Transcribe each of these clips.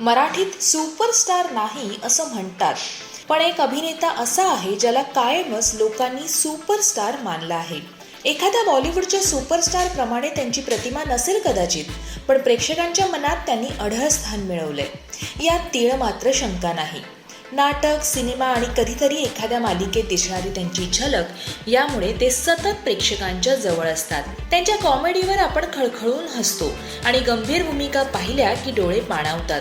मराठीत सुपरस्टार नाही असं म्हणतात. पण एक अभिनेता असा आहे ज्याला कायमच लोकांनी सुपरस्टार मानला आहे. एखाद्या बॉलिवूडच्या सुपरस्टार प्रमाणे त्यांची प्रतिमा नसेल कदाचित पण प्रेक्षकांच्या मनात त्यांनी अढळ स्थान मिळवलंय. यात तीळ मात्र शंका नाही. नाटक सिनेमा आणि कधीतरी एखाद्या मालिकेत दिसणारी त्यांची झलक यामुळे ते सतत प्रेक्षकांच्या जवळ असतात. त्यांच्या कॉमेडीवर आपण खळखळून हसतो आणि गंभीर भूमिका पाहिल्या की डोळे पाणावतात.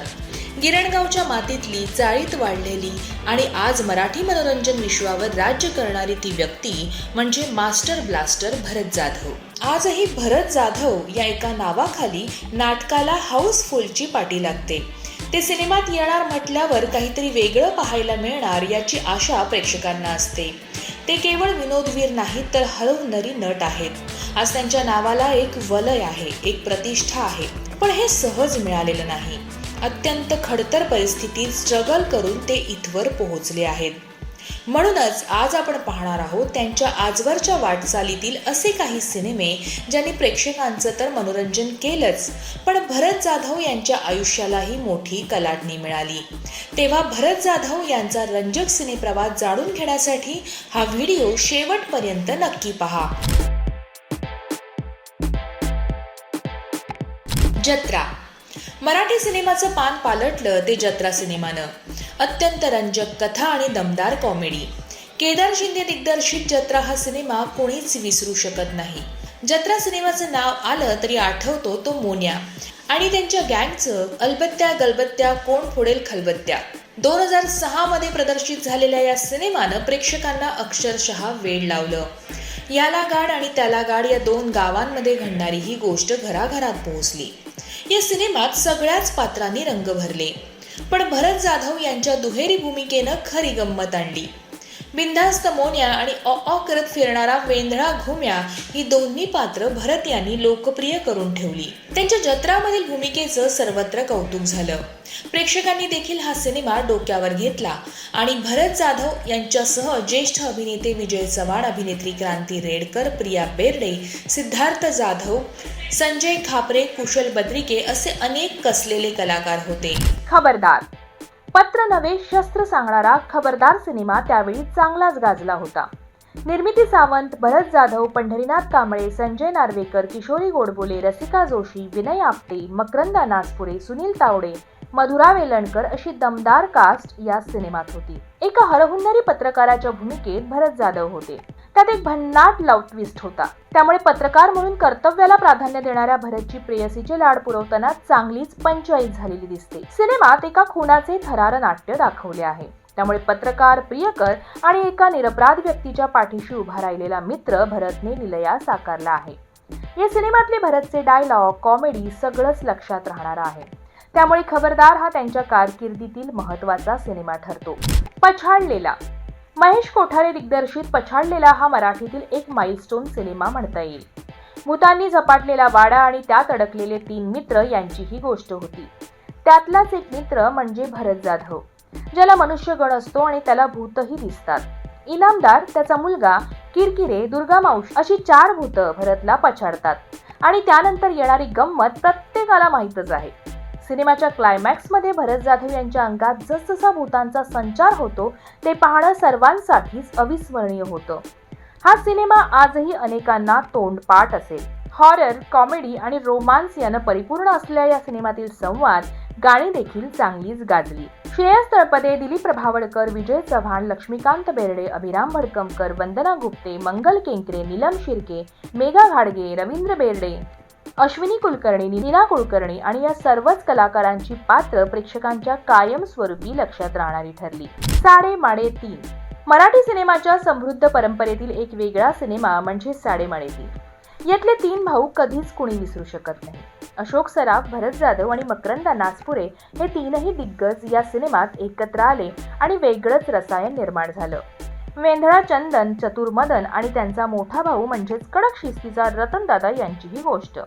गिरणगावच्या मातीतली चाळीत वाढलेली आणि आज मराठी मनोरंजन विश्वावर राज्य करणारी ती व्यक्ती म्हणजे मास्टर ब्लास्टर भरत जाधव. आजही भरत जाधव या एका नावाखाली नाटकाला हाऊसफुलची पाठी लागते. ते सिनेमात येणार म्हटल्यावर काहीतरी वेगळं पाहायला मिळणार याची आशा प्रेक्षकांना असते. ते केवळ विनोदवीर नाहीत तर हरवणारी नट आहेत. आज त्यांच्या नावाला एक वलय आहे एक प्रतिष्ठा आहे. पण हे सहज मिळालेलं नाही. अत्यंत खडतर परिस्थितीत स्ट्रगल करून ते इथवर पोहोचले आहेत. म्हणूनच आज आपण पाहणार आहोत त्यांच्या आजवरच्या वाटचालीतील असे काही सिनेमे ज्यांनी प्रेक्षकांचं तर मनोरंजन केलंच पण भरत जाधव यांच्या आयुष्यालाही मोठी कलाटणी मिळाली. तेव्हा भरत जाधव यांचा रंजक सिनेप्रवास जाणून घेण्यासाठी हा व्हिडिओ शेवटपर्यंत नक्की पहा. जत्रा मराठी सिनेमाचं पान पालटलं ते जत्रा सिनेमानं. अत्यंत रंजक कथा आणि दमदार कॉमेडी. केदार शिंदे दिग्दर्शित जत्रा हा सिनेमा कोणीच विसरू शकत नाही. जत्रा सिनेमाचं नाव आलं तरी आठवतो तो मोन्या. आणि त्यांच्या गँगचं अलबत्त्या गलबत्त्या कोण फोडेल खलबत्त्या. दोन हजार सहा मध्ये प्रदर्शित झालेल्या या सिनेमानं प्रेक्षकांना अक्षरशः वेळ लावलं. याला गाड आणि त्याला गाड या दोन गावांमध्ये घडणारी ही गोष्ट घराघरात पोहोचली. या सिनेमात सगळ्याच पात्रांनी रंग भरले. पण भरत जाधव यांच्या दुहेरी भूमिकेनं खरी गंमत आणली. बिंदास्त मोन्या आणि अ अ करत फिरणारा वेंधळा घुम्या ही दोन्ही पात्र भरत यांनी लोकप्रिय करून ठेवली. त्यांच्या जत्रामधील भूमिकेचं सर्वत्र कौतुक झालं. प्रेक्षकांनी देखील हा सिनेमा डोक्यावर घेतला आणि भरत जाधव यांच्यासह ज्येष्ठ अभिनेते विजय चव्हाण अभिनेत्री क्रांती रेडकर प्रिया बेर्डे सिद्धार्थ जाधव संजय खापरे कुशल बद्रिके असे अनेक कसलेले कलाकार होते. खबरदार. पत्र नवे शस्त्र सांगणारा खबरदार सिनेमा त्यावेळी चांगलाच गाजला होता. निर्मिती सावंत भरत जाधव पंढरीनाथ कांबळे संजय नार्वेकर किशोरी गोडबोले रसिका जोशी विनय आपटे मकरंदा नासपुरे सुनील तावडे मधुरा वेलणकर अशी दमदार कास्ट या सिनेमात होती. एका हरहुन्नरी पत्रकाराच्या भूमिकेत भरत जाधव होते. त्यात एक भन्नाट लव ट्विस्ट होता. त्यामुळे पत्रकार म्हणून कर्तव्याला प्राधान्य देणाऱ्या भरतची प्रेयसीचे लाड पुरवताना चांगलीच पंचाईत झालेली दिसते. सिनेमात एका खुनाचे थरार नाट्य दाखवले आहे. त्यामुळे पत्रकार प्रियकर आणि एका निरपराध व्यक्तीच्या पाठीशी उभा राहिलेला मित्र भरतने निलया साकारला आहे. या सिनेमातले भरतचे डायलॉग कॉमेडी सगळंच लक्षात राहणार आहे. त्यामुळे खबरदार हा त्यांच्या कारकिर्दीतील महत्त्वाचा सिनेमा ठरतो. पछाडलेला महेश कोठारे दिग्दर्शित पछाडलेला हा मराठीतील एक माइलस्टोन सिनेमा म्हणता येईल. भूतांनी झपाटलेला वाडा आणि त्यात अडकलेले तीन मित्र यांची ही गोष्ट होती. त्यातलाच एक मित्र म्हणजे भरत जाधव. ज्याला मनुष्यगण असतो आणि त्याला भूतही दिसतात. इनामदार त्याचा मुलगा किरकिरे दुर्गा मावशी अशी चार भूत भरतला पछाडतात. आणि त्यानंतर येणारी गंमत प्रत्येकाला माहीतच आहे. सिनेमाच्या क्लायमॅक्समध्ये भरत जाधव यांच्या अंगात जसजसा भूतांचा संचार होतो ते पाहणं सर्वांसाठीच अविस्मरणीय होतं. हा सिनेमा आजही अनेकांना तोंडपाठ असेल. हॉरर कॉमेडी आणि रोमांस यानं परिपूर्ण असलेल्या या सिनेमातील संवाद गाणी देखील चांगलीच गाजली. श्रेयस तळपदे दिलीप प्रभावळकर विजय चव्हाण लक्ष्मीकांत बेर्डे अभिराम भडकमकर वंदना गुप्ते मंगल केंकरे नीलम शिर्के मेघा घाडगे रवींद्र बेर्डे अश्विनी कुलकर्णी नीना कुलकर्णी आणि या सर्वच कलाकारांची पात्र प्रेक्षकांच्या कायमस्वरूपी लक्षात राहणारी ठरली. साडे माडे तीन. मराठी सिनेमाच्या समृद्ध परंपरेतील एक वेगळा सिनेमा म्हणजे साडेमाडे तीन. यातले तीन भाऊ कधीच कुणी विसरू शकत नाही. अशोक सराफ भरत जाधव आणि मकरंदा नासपुरे हे तीनही दिग्गज या सिनेमात एकत्र आले आणि वेगळंच रसायन निर्माण झालं. वेंधळा चंदन चतुर मदन आणि त्यांचा मोठा भाऊ म्हणजेच कडक शिस्तीचा रतनदादा यांची ही गोष्ट.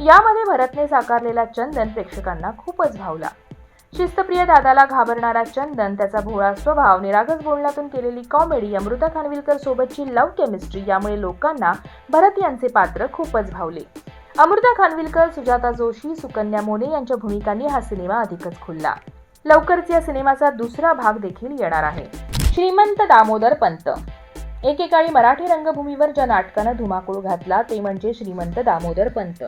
यामध्ये भरतने साकारलेला चंदन प्रेक्षकांना खूपच भावला. शिस्तप्रिय दादाला घाबरणारा चंदन त्याचा भोळा स्वभाव निरागस बोलण्यातून केलेली कॉमेडी अमृता खानविलकर सोबतची लव्ह केमिस्ट्री यामुळे लोकांना भरत यांचे पात्र खूपच भावले. अमृता खानविलकर सुजाता जोशी सुकन्या मोने यांच्या भूमिकांनी हा सिनेमा अधिकच खुलला. लवकरच या सिनेमाचा दुसरा भाग देखील येणार आहे. श्रीमंत दामोदर पंत. एकेकाळी मराठी रंगभूमीवर ज्या नाटकानं धुमाकूळ घातला ते म्हणजे श्रीमंत दामोदर पंत.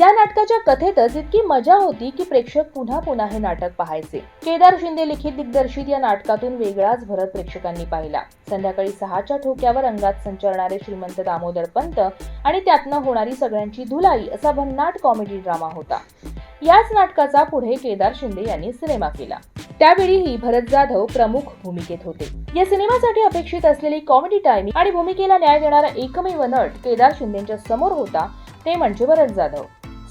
या नाटकाच्या कथेतच इतकी मजा होती की प्रेक्षक पुन्हा पुन्हा हे नाटक पाहायचे. केदार शिंदे लिखित दिग्दर्शित या नाटकातून वेगळाच भरत प्रेक्षकांनी पाहिला. संध्याकाळी सहाच्या ठोक्यावर अंगात संचरणारे श्रीमंत दामोदर पंत आणि त्यातनं होणारी सगळ्यांची धुलाई असा भन्नाट कॉमेडी ड्रामा होता. याच नाटकाचा पुढे केदार शिंदे यांनी सिनेमा केला. त्यावेळीही भरत जाधव प्रमुख भूमिकेत होते. या सिनेमासाठी अपेक्षित असलेली कॉमेडी टायमिंग आणि भूमिकेला न्याय देणारा एकमेव नट केदार शिंदेच्या समोर होता ते म्हणजे भरत जाधव.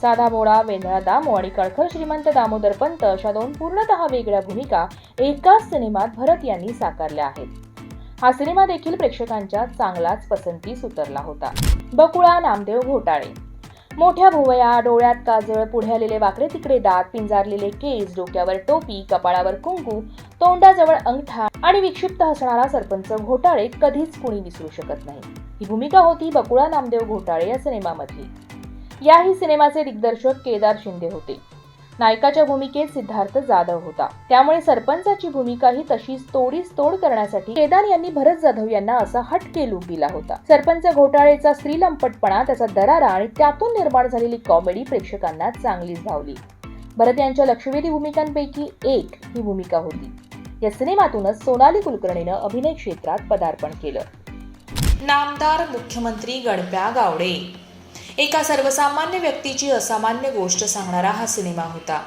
साधा बोळा वेंधळा दामो आणि कळखर श्रीमंत दामोदर पंत अशा दोन पूर्णतः वेगळ्या भूमिका एकाच सिनेमात भरत यांनी साकारल्या आहेत. हा सिनेमा देखील प्रेक्षकांच्या चांगलाच पसंतीस उतरला होता. बकुळा नामदेव घोटाळे. मोठ्या भुवया डोळ्यात काजळ पुढे आलेले वाकडे तिकडे दात पिंजारलेले केस डोक्यावर टोपी कपाळावर कुंकू तोंडाजवळ अंगठा आणि विक्षिप्त हसणारा सरपंच घोटाळे कधीच कुणी विसरू शकत नाही. ही भूमिका होती बकुळा नामदेव घोटाळे या सिनेमामधली. याही सिनेमाचे दिग्दर्शक केदार शिंदे होते. नायकाच्या भूमिकेत सिद्धार्थ जाधव होता. त्यामुळे सरपंचाची भूमिका ही तशीच तोडीस तोड करण्यासाठी केदार यांनी भरत जाधव यांना असा हटके लूक दिला होता. सरपंच घोटाळेचा स्त्रीलंपटपणा त्याचा दरारा आणि त्यातून निर्माण झालेली कॉमेडी प्रेक्षकांना चांगलीच भावली. भरत यांच्या लक्षवेधी भूमिकांपैकी एक ही भूमिका होती. या सिनेमातूनच सोनाली कुलकर्णीनं अभिनय क्षेत्रात पदार्पण केलं. नामदार मुख्यमंत्री गणप्या गावडे. एका सर्वसामान्य व्यक्तीची असामान्य गोष्ट सांगणारा हा सिनेमा होता.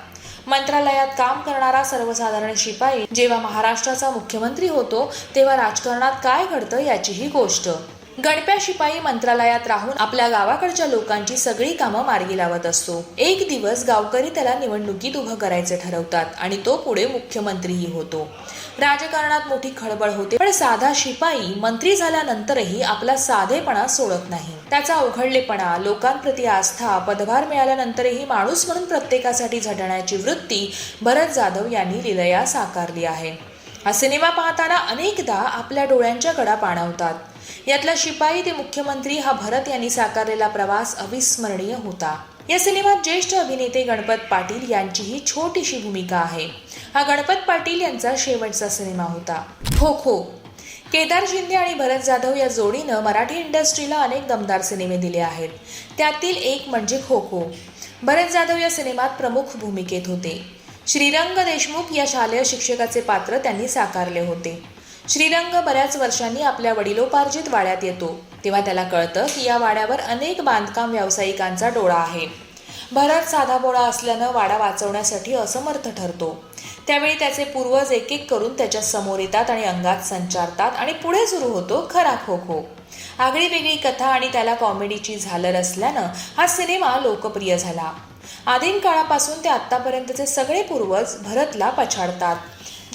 मंत्रालयात काम करणारा सर्वसाधारण शिपाई जेव्हा महाराष्ट्राचा मुख्यमंत्री होतो तेव्हा राजकारणात काय घडतं याचीही गोष्ट. गणप्या शिपाई मंत्रालयात राहून आपल्या गावाकडच्या लोकांची सगळी कामं मार्गी लावत असतो. एक दिवस गावकरी त्याला निवडणुकीत उभं करायचे ठरवतात आणि तो पुढे मुख्यमंत्रीही होतो. राजकारणात मोठी खळबळ होते पण साधा शिपाई मंत्री झाल्यानंतरही आपला साधेपणा सोडत नाही. त्याचा अवघडलेपणा लोकांप्रती आस्था पदभार मिळाल्यानंतरही माणूस म्हणून प्रत्येकासाठी झटण्याची वृत्ती भरत जाधव यांनी लिलया साकारली आहे. हा सिनेमा पाहताना अनेकदा आपल्या डोळ्यांच्या कडा पाणवतात. यातला शिपाई ते मुख्यमंत्री हा भरत यांनी साकारलेला प्रवास अविस्मरणीय होता. या सिनेमात ज्येष्ठ अभिनेते गणपत पाटील यांचीही छोटीशी भूमिका आहे. हा गणपत पाटील यांचा शेवटचा सिनेमा होता. खो खो. केदार शिंदे आणि भरत जाधव या जोडीनं मराठी इंडस्ट्रीला अनेक दमदार सिनेमे दिले आहेत. त्यातील एक म्हणजे खो खो. भरत जाधव या सिनेमात प्रमुख भूमिकेत होते. श्रीरंग देशमुख या शालेय शिक्षकाचे पात्र त्यांनी साकारले होते. श्रीरंग बऱ्याच वर्षांनी आपल्या वडिलोपार्जित वाड्यात येतो. तेव्हा त्याला कळतं की या वाड्यावर अनेक बांधकाम व्यावसायिकांचा डोळा आहे. भरत साधाबोळा असल्यानं वाडा वाचवण्यासाठी असमर्थ ठरतो. त्यावेळी त्याचे पूर्वज एक एक करून त्याच्यासमोर येतात आणि अंगात संचारतात आणि पुढे सुरू होतो खरा खो खो. आगळी वेगळी कथा आणि त्याला कॉमेडीची झालर असल्यानं हा सिनेमा लोकप्रिय झाला. आदिम काळापासून ते आत्तापर्यंतचे सगळे पूर्वज भरतला पछाडतात.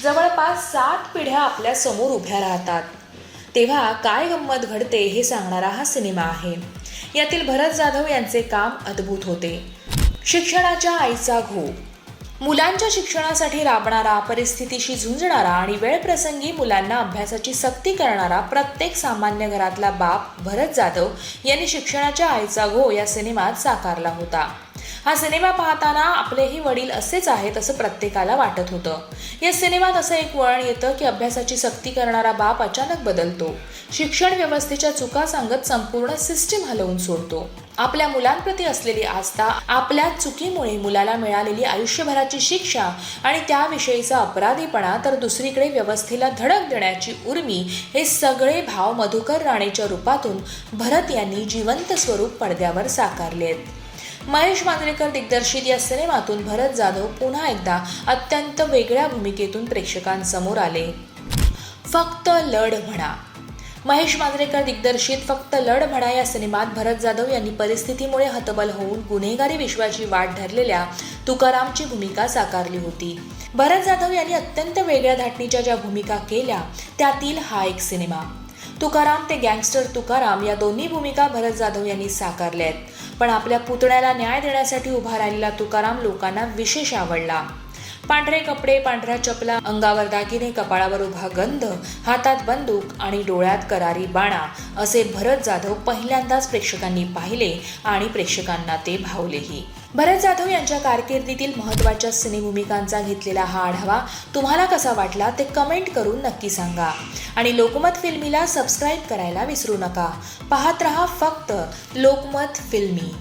जवळपास सात पिढ्या आपल्यासमोर उभ्या राहतात. तेव्हा काय गंमत घडते हे सांगणारा हा सिनेमा आहे. यातील भरत जाधव यांचे काम अद्भुत होते. शिक्षणाच्या आईचा घो मुलांच्या शिक्षणासाठी राबणारा परिस्थितीशी झुंजणारा आणि वेळप्रसंगी मुलांना अभ्यासाची सक्ती करणारा प्रत्येक सामान्य घरातला बाप भरत जाधव यांनी शिक्षणाच्या आईचा घो या सिनेमात साकारला होता. हा सिनेमा पाहताना आपलेही वडील असेच आहेत असं प्रत्येकाला वाटत होतं. या सिनेमात असं एक वळण येतं की अभ्यासाची सक्ती करणारा बाप अचानक बदलतो. शिक्षण व्यवस्थेच्या चुका सांगत संपूर्ण सिस्टीम हलवून सोडतो. आपल्या मुलांप्रती असलेली आस्था आपल्या चुकीमुळे मुलाला मिळालेली आयुष्यभराची शिक्षा आणि त्याविषयीचा अपराधीपणा तर दुसरीकडे व्यवस्थेला धडक देण्याची उर्मी हे सगळे भाव मधुकर राणेच्या रूपातून भरत यांनी जिवंत स्वरूप पडद्यावर साकारले आहेत महेश मांजरेकर दिग्दर्शित या सिनेमातून भरत जाधव पुन्हा एकदा अत्यंत वेगळ्या भूमिकेतून प्रेक्षकांसमोर आले. फक्त लढ म्हणा. महेश मांजरेकर दिग्दर्शित फक्त लढ म्हणा या सिनेमात भरत जाधव यांनी परिस्थितीमुळे हतबल होऊन गुन्हेगारी विश्वाची वाट धरलेल्या तुकारामची भूमिका साकारली होती. भरत जाधव यांनी अत्यंत वेगळ्या धाटणीच्या ज्या भूमिका केल्या त्यातील हा एक सिनेमा. तुकाराम ते गँगस्टर तुकाराम या दोन्ही भूमिका भरत जाधव यांनी साकारल्या आहेत. पण आपल्या पुतण्याला न्याय देण्यासाठी उभा राहिलेला तुकाराम लोकांना विशेष आवडला. पांढरे कपडे पांढऱ्या चपला अंगावर दागिने कपाळावर उभा गंध हातात बंदूक आणि डोळ्यात करारी बाणा असे भरत जाधव पहिल्यांदाच प्रेक्षकांनी पाहिले आणि प्रेक्षकांना ते भावलेही. भरत जाधव यांच्या कारकिर्दीतील महत्त्वाच्या सिनेभूमिकांचा घेतलेला हा आढावा तुम्हाला कसा वाटला ते कमेंट करून नक्की सांगा. आणि लोकमत फिल्मीला सबस्क्राईब करायला विसरू नका. पाहत रहा फक्त लोकमत फिल्मी.